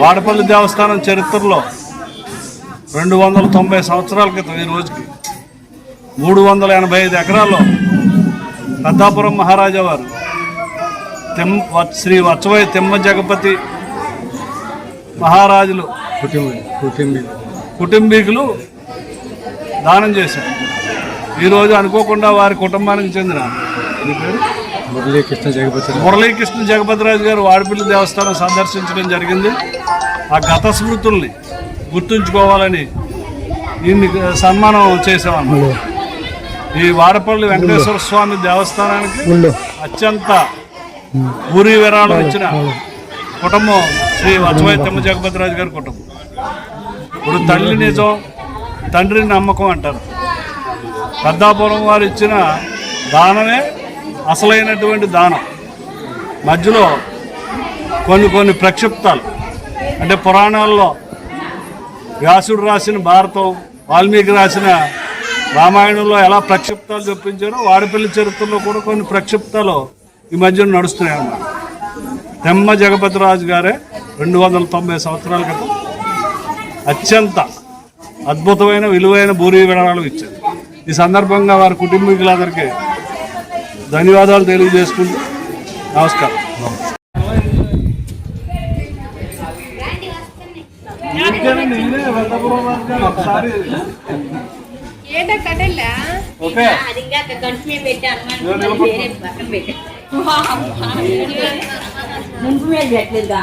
వాడపల్లి దేవస్థానం చరిత్రలో రెండు వందల తొంభై సంవత్సరాల క్రితం ఈ రోజుకి మూడు వందల ఎనభై ఐదు ఎకరాల్లో పెద్దాపురం మహారాజా వారు తిమ్ శ్రీ వత్సవై తిమ్మ జగపతి మహారాజులు కుటుంబీ కుటుంబీకులు దానం చేశారు ఈరోజు అనుకోకుండా వారి కుటుంబానికి చెందిన పేరు? మురళీకృష్ణ జగపతి మురళీకృష్ణ జగపతిరాజు గారు వాడిపల్లి దేవస్థానం సందర్శించడం జరిగింది. ఆ గత స్మృతుల్ని గుర్తుంచుకోవాలని ఈయన్ని సన్మానం చేసామన్నమాట ఈ వాడపల్లి వెంకటేశ్వర స్వామి దేవస్థానానికి అత్యంత ఊరి విరాళం ఇచ్చిన కుటుంబం శ్రీ వత్సవై తిమ్మ జగపతిరాజు గారి కుటుంబం. ఇప్పుడు తల్లి నిజం తండ్రి నమ్మకం అంటారు. పెద్దాపురం వారు ఇచ్చిన దానమే అసలైనటువంటి దానం. మధ్యలో కొన్ని కొన్ని ప్రక్షిప్తాలు. అంటే పురాణాల్లో వ్యాసుడు రాసిన భారతం వాల్మీకి రాసిన రామాయణంలో ఎలా ప్రక్షిప్తాలు చెప్పించారో వాడపల్లి చరిత్రలో కూడా కొన్ని ప్రక్షిప్తాలు ఈ మధ్యన నడుస్తున్నాయి అన్నమాట. తెమ్మ జగపతిరాజు గారే రెండు వందల తొంభై సంవత్సరాల క్రితం అత్యంత అద్భుతమైన విలువైన భూరి వివరాలు ఇచ్చారు. ఈ సందర్భంగా వారి కుటుంబీకులందరికీ ధన్యవాదాలు తెలియజేసుకుంటూ నమస్కారం. ఏంటో కట్టెల్లా ఓకే. అది ఇంకా గంట మీద ముందు పెట్టలేదు